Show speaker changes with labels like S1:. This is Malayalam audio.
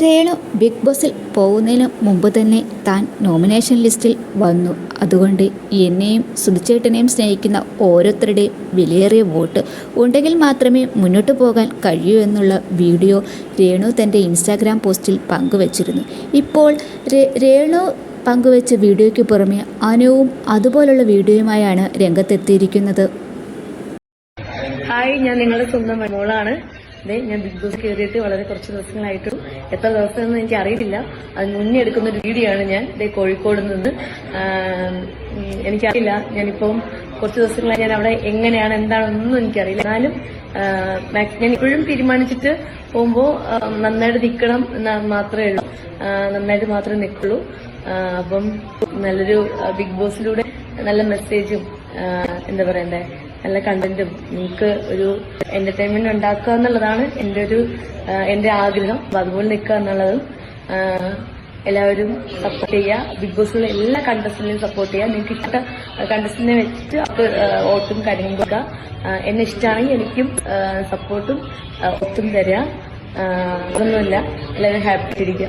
S1: രേണു ബിഗ് ബോസിൽ പോകുന്നതിന് മുമ്പ് തന്നെ താൻ നോമിനേഷൻ ലിസ്റ്റിൽ വന്നു. അതുകൊണ്ട് എന്നെയും സുധിച്ചേട്ടനെയും സ്നേഹിക്കുന്ന ഓരോരുത്തരുടെയും വിലയേറിയ വോട്ട് ഉണ്ടെങ്കിൽ മാത്രമേ മുന്നോട്ട് പോകാൻ കഴിയൂ എന്നുള്ള വീഡിയോ രേണു തന്റെ ഇൻസ്റ്റാഗ്രാം പോസ്റ്റിൽ പങ്കുവച്ചിരുന്നു. ഇപ്പോൾ രേണു പങ്കുവച്ച വീഡിയോയ്ക്ക് പുറമെ അനുവും അതുപോലുള്ള വീഡിയോയുമായാണ് രംഗത്തെത്തിയിരിക്കുന്നത്.
S2: ഹായ് ഞാൻ നിങ്ങളുടെ സ്വന്തം മോളാണ്. ഞാൻ ബിഗ് ബോസ് കയറിയിട്ട് വളരെ കുറച്ച് ദിവസങ്ങളായിട്ടും എത്ര ദിവസമെന്ന് എനിക്ക് അറിയില്ല അത് മുന്നേ എടുക്കുന്ന ഒരു വീഡിയോ ആണ് ഞാൻ. ഇതേ കോഴിക്കോട് നിന്ന്. എനിക്കറിയില്ല. ഞാനിപ്പം കുറച്ച് ദിവസങ്ങളായി ഞാൻ അവിടെ എങ്ങനെയാണ് എന്താണെന്നൊന്നും എനിക്കറിയില്ല. എന്നാലും ഞാൻ ഇപ്പോഴും തീരുമാനിച്ചിട്ട് പോകുമ്പോൾ നന്നായിട്ട് നിൽക്കണം എന്ന് മാത്രമേ ഉള്ളൂ. നന്നായിട്ട് മാത്രമേ നിൽക്കുള്ളൂ. അപ്പം നല്ലൊരു ബിഗ് ബോസിലൂടെ നല്ല മെസ്സേജും എന്താ പറയണ്ടേ? നല്ല കണ്ടന്റും നിങ്ങൾക്ക് ഒരു എന്റർടൈൻമെന്റ് ഉണ്ടാക്കുക എന്നുള്ളതാണ് എന്റെ ഒരു എന്റെ ആഗ്രഹം. അതുപോലെ നിൽക്കുക എന്നുള്ളതും എല്ലാവരും സപ്പോർട്ട് ചെയ്യുക. ബിഗ് ബോസിലുള്ള എല്ലാ കണ്ടസ്റ്റന്റിനെയും സപ്പോർട്ട് ചെയ്യുക. നിങ്ങൾക്ക് ഇഷ്ട കണ്ടസ്റ്റന്റിനെ വെച്ചിട്ട് അപ്പോൾ ഓട്ടും കാര്യങ്ങളും കൊടുക്കുക. എന്നെ ഇഷ്ടമാണെങ്കിൽ എനിക്കും സപ്പോർട്ടും ഒത്തും തരിക. അതൊന്നുമില്ല. എല്ലാവരും ഹാപ്പി ഇരിക്കുക